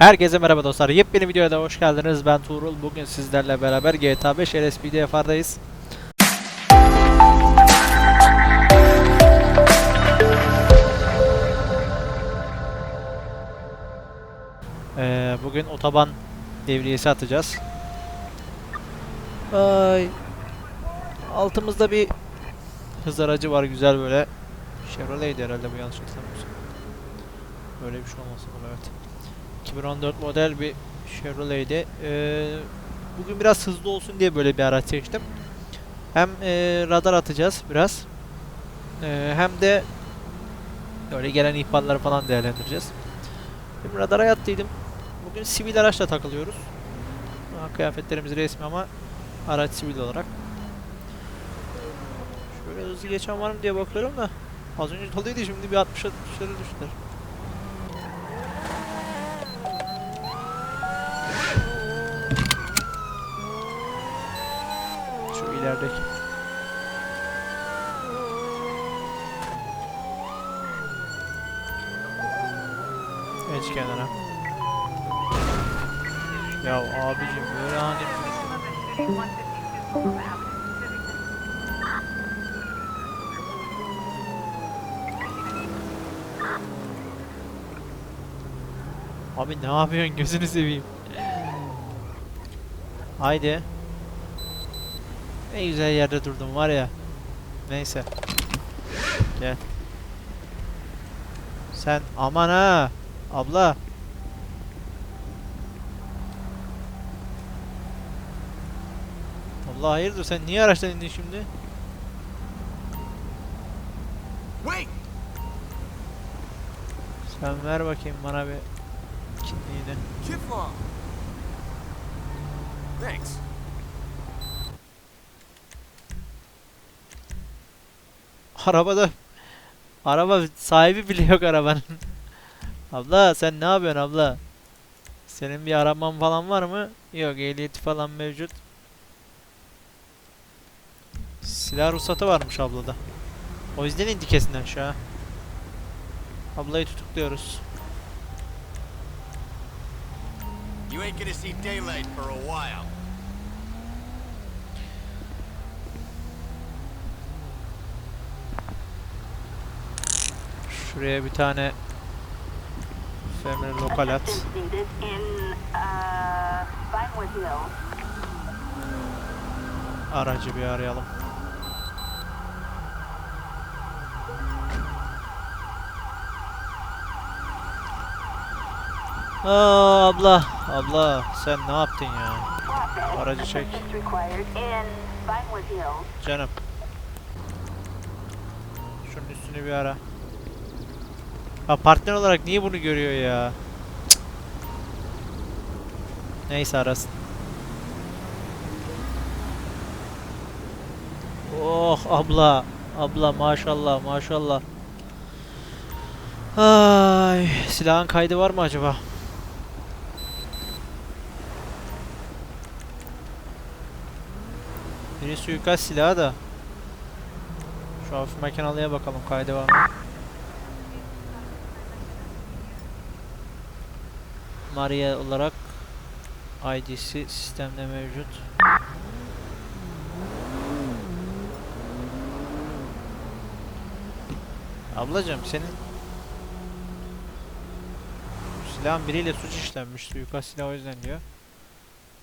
Herkese merhaba dostlar. Yepyeni videoya da hoş geldiniz. Ben Tuğrul. Bugün sizlerle beraber GTA 5 LSPDFR'dayız. Ee, bugün otoban devriyesi atacağız. Ay. Altımızda bir hız aracı var güzel böyle. Chevrolet'di herhalde bu yanlış hatırlamıyorsam. Böyle bir şey olmasın evet. 2014 model bir Chevrolet'di. Ee, bugün biraz hızlı olsun diye böyle bir araç seçtim. Hem e, radar atacağız biraz. Ee, hem de böyle gelen ihbarları falan değerlendireceğiz. Şimdi radara yattıydım. Bugün sivil araçla takılıyoruz. Ha, kıyafetlerimiz resmi ama araç sivil olarak. Şöyle hızlı geçen var mı diye bakıyorum da az önce doluydu şimdi bir 60'a 60'lara düştüler. Şu ilerideki. Geç kenara. Ya abicim böyle hani Abi ne yapıyorsun gözünü seveyim. Haydi. Ne güzel yerde durdum var ya. Neyse. Gel. Sen aman ha. Abla. Allah hayırdır sen niye araçtan indin şimdi? Wait! Sen ver bakayım bana bir kimliğini. Kiflong! Thanks. Arabada araba sahibi bile yok arabanın. abla sen ne yapıyorsun abla? Senin bir araban falan var mı? Yok ehliyeti falan mevcut. Silah ruhsatı varmış ablada. O yüzden indi kesin aşağı. Ablayı tutukluyoruz. You ain't gonna see daylight for a while. Şuraya bir tane Femir lokal at. uh. Aracı bir arayalım. Aa abla, abla sen ne yaptın ya? Aracı çek. Canım. Şunun üstünü bir ara. Ha partner olarak niye bunu görüyor ya? Neyse arasın. Oh abla. Abla maşallah maşallah. Ay, silahın kaydı var mı acaba? Biri suikast silahı da. Şu hafif makinalıya bakalım kaydı var mı? Maria olarak ID'si sistemde mevcut. Ablacım senin silahın biriyle suç işlenmiş suikast silahı o yüzden diyor.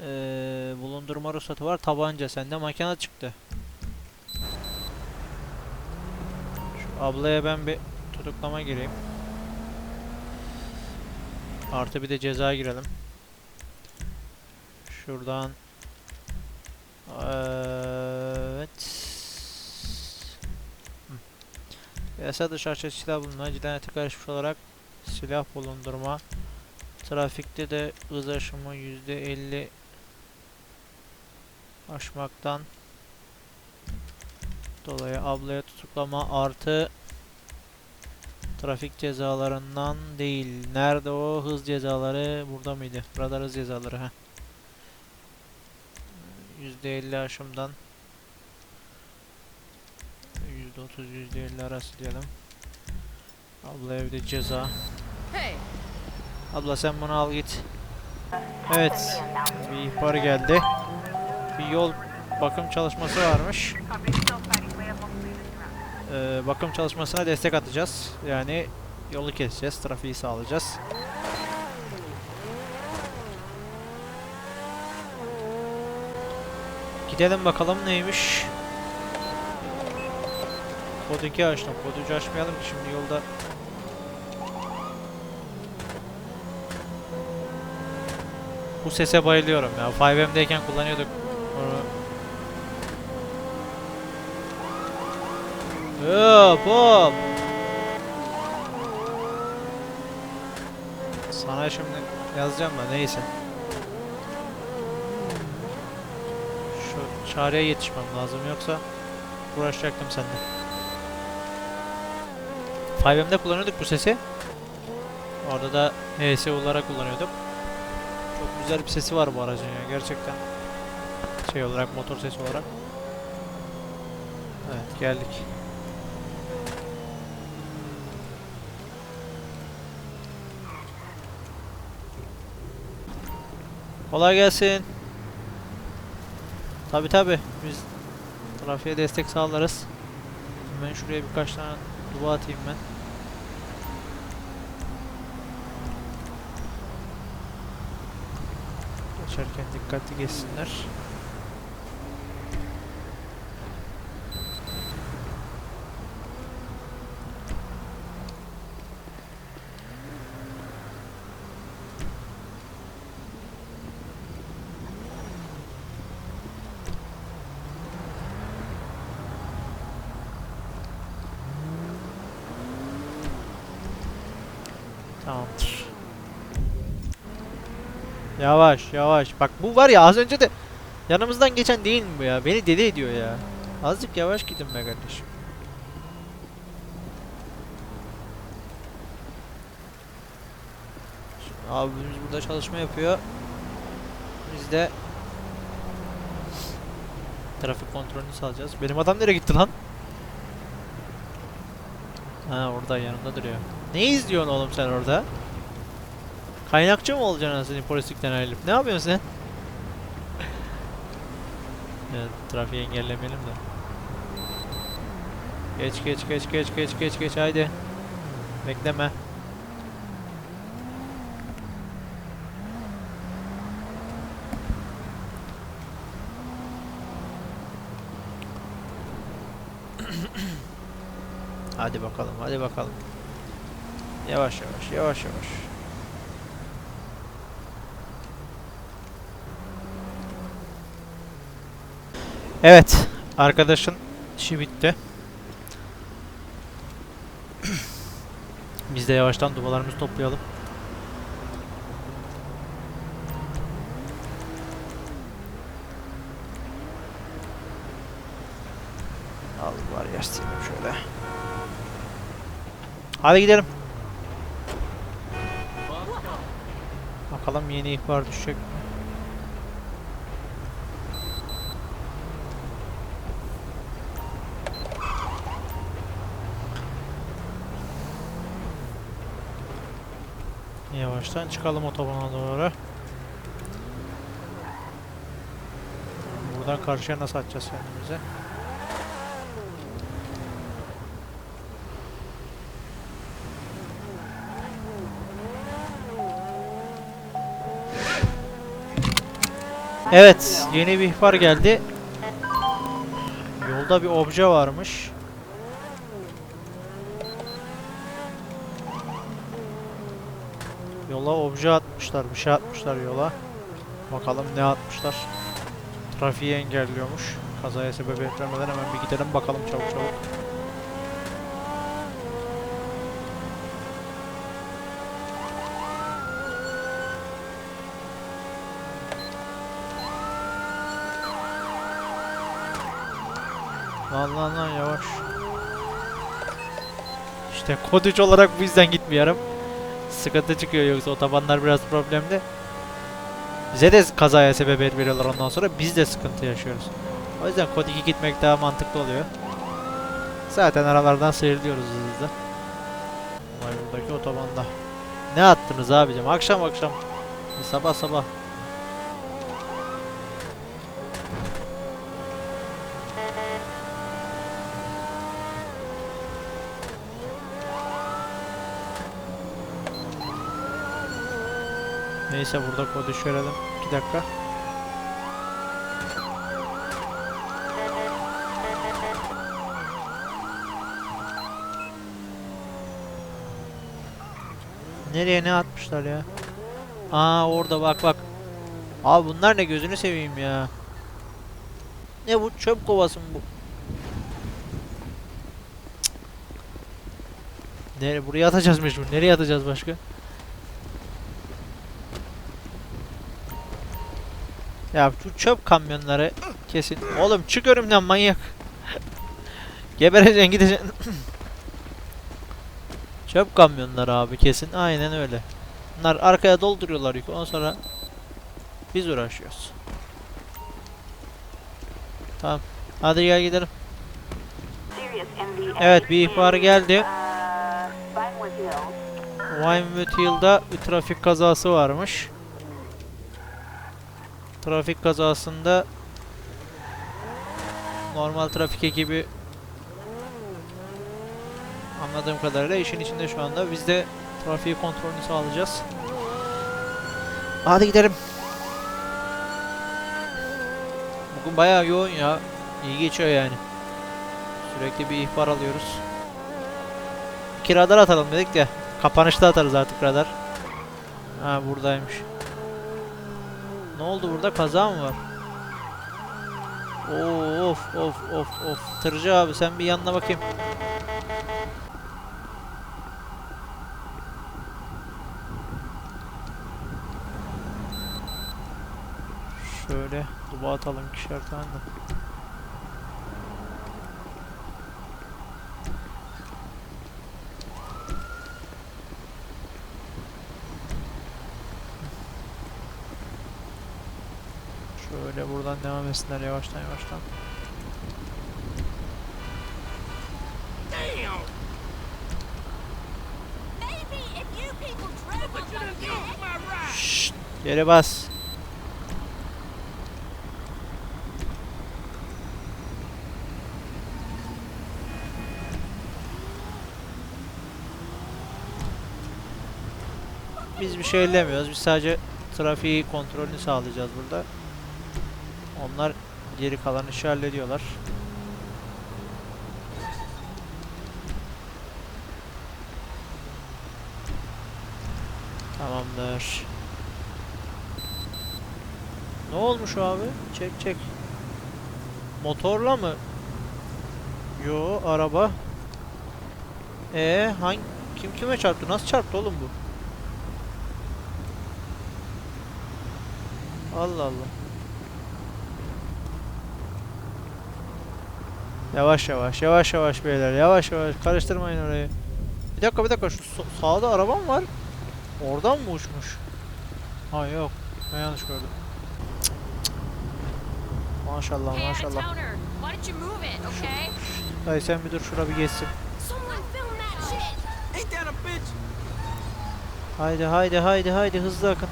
Ee, bulundurma ruhsatı var tabanca sende makine çıktı. Şu ablaya ben bir tutuklama gireyim. Artı bir de ceza girelim. Şuradan Evet. Yasa dışı açık silah bulunan cinayete karışmış olarak silah bulundurma. Trafikte de hız aşımı %50 aşmaktan dolayı ablaya tutuklama artı trafik cezalarından değil. Nerede o hız cezaları? Burada mıydı? Radar hız cezaları ha. %50 aşımdan %30 %50 arası diyelim. Ablaya bir de ceza. Hey, Abla sen bunu al git. Evet. Bir ihbar geldi. Bir yol bakım çalışması varmış. Ee, bakım çalışmasına destek atacağız. Yani yolu keseceğiz, trafiği sağlayacağız. Gidelim bakalım neymiş. Kod 2 açtım. Kod 3 açmayalım ki şimdi yolda Bu sese bayılıyorum ya. 5M'deyken kullanıyorduk. Onu- Hop hop. Sana şimdi yazacağım da neyse. Şu çareye yetişmem lazım yoksa uğraşacaktım seninle. 5M'de kullanıyorduk bu sesi. Orada da HS olarak kullanıyorduk. Çok güzel bir sesi var bu aracın ya gerçekten. Şey olarak motor sesi olarak. Evet geldik. Kolay gelsin. Tabi tabi biz trafiğe destek sağlarız. Ben şuraya birkaç tane duva atayım ben. Geçerken dikkatli geçsinler. Tamamdır. Yavaş yavaş. Bak bu var ya az önce de yanımızdan geçen değil mi bu ya? Beni deli ediyor ya. Azıcık yavaş gidin be kardeşim. Şimdi abimiz burada çalışma yapıyor. Biz de trafik kontrolünü sağlayacağız. Benim adam nereye gitti lan? Ha orada yanımda duruyor. Ne izliyorsun oğlum sen orada? Kaynakçı mı olacaksın anasını polislikten ayrılıp? Ne yapıyorsun sen? evet, trafiği engellemeyelim de. Geç geç geç geç geç geç geç haydi. Bekleme. hadi bakalım hadi bakalım. Yavaş yavaş yavaş yavaş. Evet, arkadaşın işi bitti. Biz de yavaştan dubalarımızı toplayalım. Al var yaşlayalım şöyle. Hadi gidelim. Bakalım yeni ihbar düşecek mi? Yavaştan çıkalım otobana doğru. Buradan karşıya nasıl atacağız kendimize? Evet, yeni bir ihbar geldi. Yolda bir obje varmış. Yola obje atmışlar, bir şey atmışlar yola. Bakalım ne atmışlar. Trafiği engelliyormuş. Kazaya sebebiyet vermeden hemen bir gidelim bakalım çabuk çabuk. Lan lan lan yavaş. İşte kod 3 olarak bu yüzden gitmiyorum. Sıkıntı çıkıyor yoksa otobanlar biraz problemli. Bize de kazaya sebebiyet veriyorlar ondan sonra biz de sıkıntı yaşıyoruz. O yüzden kod 2 gitmek daha mantıklı oluyor. Zaten aralardan sıyrılıyoruz hızlı. Vay buradaki otobanda. Ne attınız abicim? Akşam akşam. Sabah sabah. Neyse burada kodu şörelim. 2 dakika. Nereye ne atmışlar ya? Aa orada bak bak. Abi bunlar ne gözünü seveyim ya. Ne bu çöp kovası mı bu? Cık. Nere buraya atacağız mecbur. Nereye atacağız başka? Ya şu çöp kamyonları kesin. Oğlum çık önümden manyak. Gebereceksin gideceksin. çöp kamyonları abi kesin. Aynen öyle. Bunlar arkaya dolduruyorlar yükü. Ondan sonra biz uğraşıyoruz. Tamam. Hadi gel gidelim. Evet, bir ihbar geldi. Vinewood Hill'da bir trafik kazası varmış. Trafik kazasında normal trafik ekibi anladığım kadarıyla işin içinde şu anda. Biz de trafiği kontrolünü sağlayacağız. Hadi gidelim. Bugün bayağı yoğun ya. İyi geçiyor yani. Sürekli bir ihbar alıyoruz. İki radar atalım dedik de. Kapanışta atarız artık radar. Ha buradaymış. Ne oldu burada? Kaza mı var? Oo, of of of of. Tırcı abi sen bir yanına bakayım. Şöyle duba atalım ikişer tane de. Şöyle buradan devam etsinler yavaştan yavaştan. Şşt, yere bas. Biz bir şey ellemiyoruz. Biz sadece trafiği kontrolünü sağlayacağız burada. Onlar geri kalan işi hallediyorlar. Tamamdır. Ne olmuş abi? Çek çek. Motorla mı? Yo araba. E hangi kim kime çarptı? Nasıl çarptı oğlum bu? Allah Allah. Yavaş yavaş, yavaş yavaş beyler, yavaş yavaş karıştırmayın orayı. Bir dakika bir dakika şu sa- sağda araba mı var? Oradan mı uçmuş? Ha yok. Ben yanlış gördüm. Cık, cık. Maşallah Hey, maşallah. Dayı sen bir dur şura bir geçsin. Haydi haydi haydi haydi hızlı akın.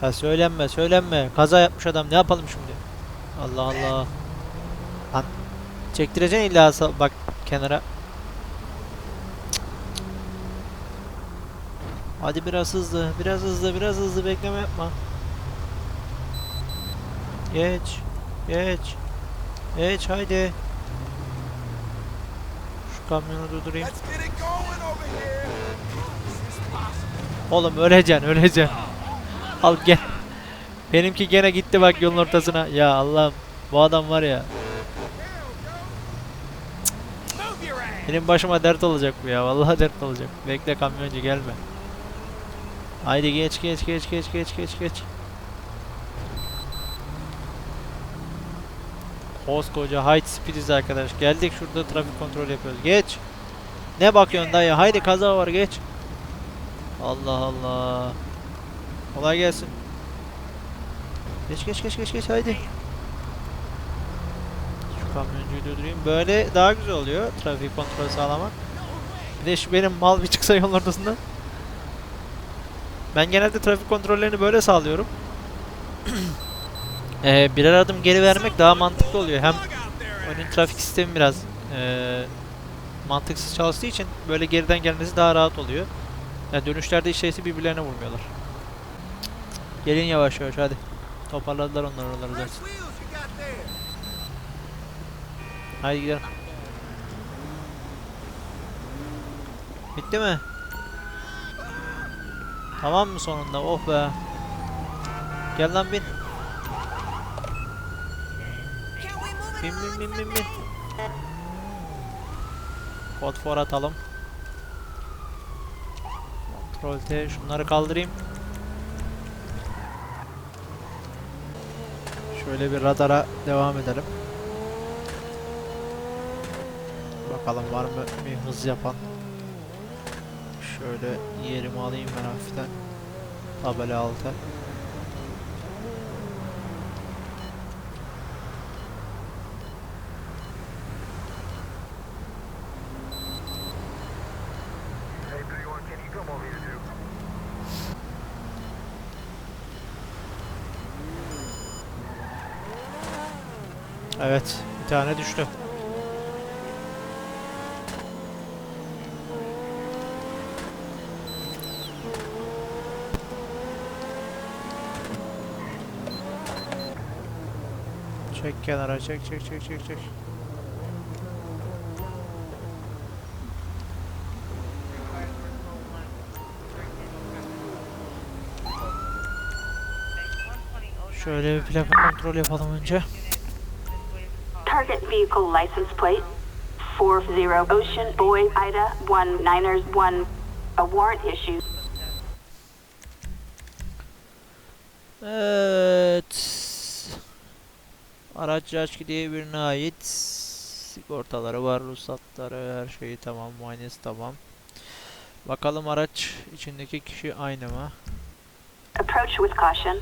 Ha söylenme söylenme. Kaza yapmış adam ne yapalım şimdi? Allah Allah. Lan çektireceksin illa bak kenara. Hadi biraz hızlı, biraz hızlı, biraz hızlı bekleme yapma. Geç, geç, geç haydi. Şu kamyonu durdurayım. Oğlum öleceksin, öleceksin. Al gel. Benimki gene gitti bak yolun ortasına. Ya Allah'ım bu adam var ya. Benim başıma dert olacak bu ya. Vallahi dert olacak. Bekle kamyoncu gelme. Haydi geç geç geç geç geç geç geç. Koskoca high speediz arkadaş. Geldik şurada trafik kontrol yapıyoruz. Geç. Ne bakıyorsun dayı? Haydi kaza var geç. Allah Allah. Kolay gelsin. Geç geç geç geç geç haydi. Şu Kamyoncuyu durdurayım. Böyle daha güzel oluyor trafik kontrolü sağlamak. Bir de şu benim mal bir çıksa yolun ortasında. Ben genelde trafik kontrollerini böyle sağlıyorum. Ee, birer adım geri vermek daha mantıklı oluyor. Hem oyunun trafik sistemi biraz ee, mantıksız çalıştığı için böyle geriden gelmesi daha rahat oluyor. Yani dönüşlerde hiç şeysi birbirlerine vurmuyorlar. Gelin yavaş yavaş hadi. Toparladılar onlar oraları zaten. Haydi gidelim. Bitti mi? Tamam mı sonunda? Oh be. Gel lan bin. Bin bin bin bin bin. Kod for atalım. Kontrol T. Şunları kaldırayım. Şöyle bir radara devam edelim. Bakalım var mı bir hız yapan. Şöyle yerimi alayım ben hafiften. Tabela altı. Evet, bir tane düştü. Çek kenara, çek çek çek çek çek. Şöyle bir plaka kontrol yapalım önce. Vehicle license plate 40 Ocean Boy Ida 19ers 1. A warrant issued. Evet. Araç Yaşki diye birine ait. Sigortaları var, ruhsatları, her şeyi tamam, muayenesi tamam. Bakalım araç içindeki kişi aynı mı? Approach with caution.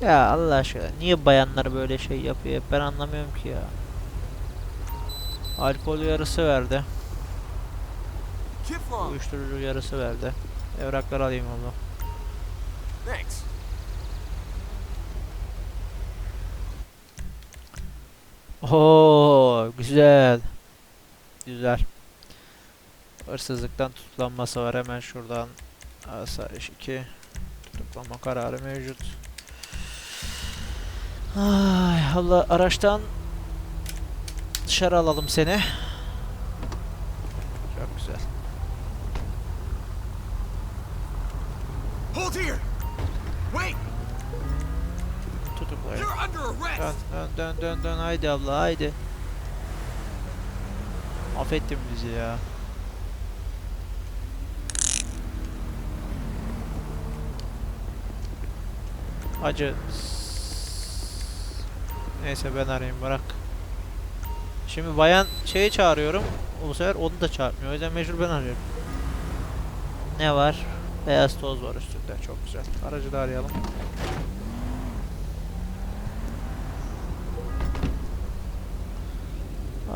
Ya Allah aşkına niye bayanlar böyle şey yapıyor ben anlamıyorum ki ya. Alkol uyarısı verdi. Uyuşturucu uyarısı verdi. Evrakları alayım oğlum. Thanks. Oo güzel. Güzel. Hırsızlıktan tutuklanması var hemen şuradan. Asayiş 2. Tutuklama kararı mevcut. Ay Allah araçtan dışarı alalım seni. Çok güzel. Hold here. Wait. Tutuklayın. You're under Dön arrest. dön dön dön dön haydi abla haydi. Affettin bizi ya. Acı. Neyse ben arayayım bırak. Şimdi bayan şeyi çağırıyorum. Bu sefer onu da çağırmıyor. O yüzden mecbur ben arıyorum. Ne var? Beyaz toz var üstünde. Çok güzel. Aracı da arayalım.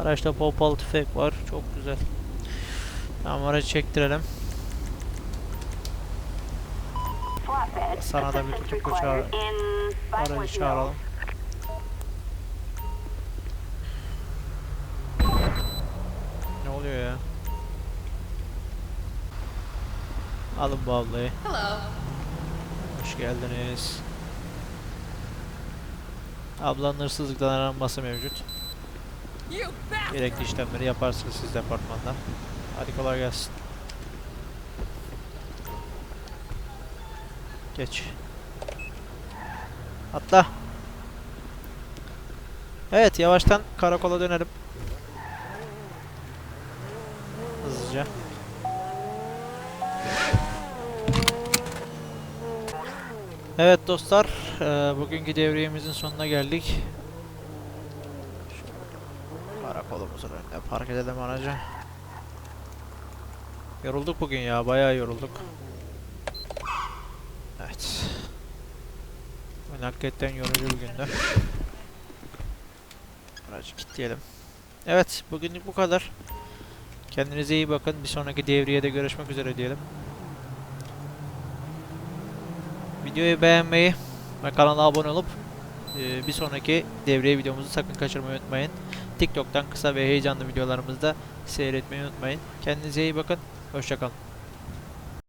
Araçta pompalı tüfek var. Çok güzel. Tamam aracı çektirelim. Sana da bir tutuklu çağır- Aracı çağıralım. Alın bu ablayı. Hello. Hoş geldiniz. Ablanın hırsızlıktan aranması mevcut. Gerekli işlemleri yaparsınız siz departmanda. Hadi kolay gelsin. Geç. Atla. Evet yavaştan karakola dönelim. Evet dostlar, eee, bugünkü devriyemizin sonuna geldik. Karakolumuzun önüne park edelim aracı. Yorulduk bugün ya, bayağı yorulduk. Evet. Hakikaten yorucu bir gündü. Aracı kilitleyelim. Evet bugünlük bu kadar. Kendinize iyi bakın. Bir sonraki devriyede görüşmek üzere diyelim. Videoyu beğenmeyi ve kanala abone olup e, bir sonraki devriye videomuzu sakın kaçırmayı unutmayın. TikTok'tan kısa ve heyecanlı videolarımızda seyretmeyi unutmayın. Kendinize iyi bakın. Hoşçakalın.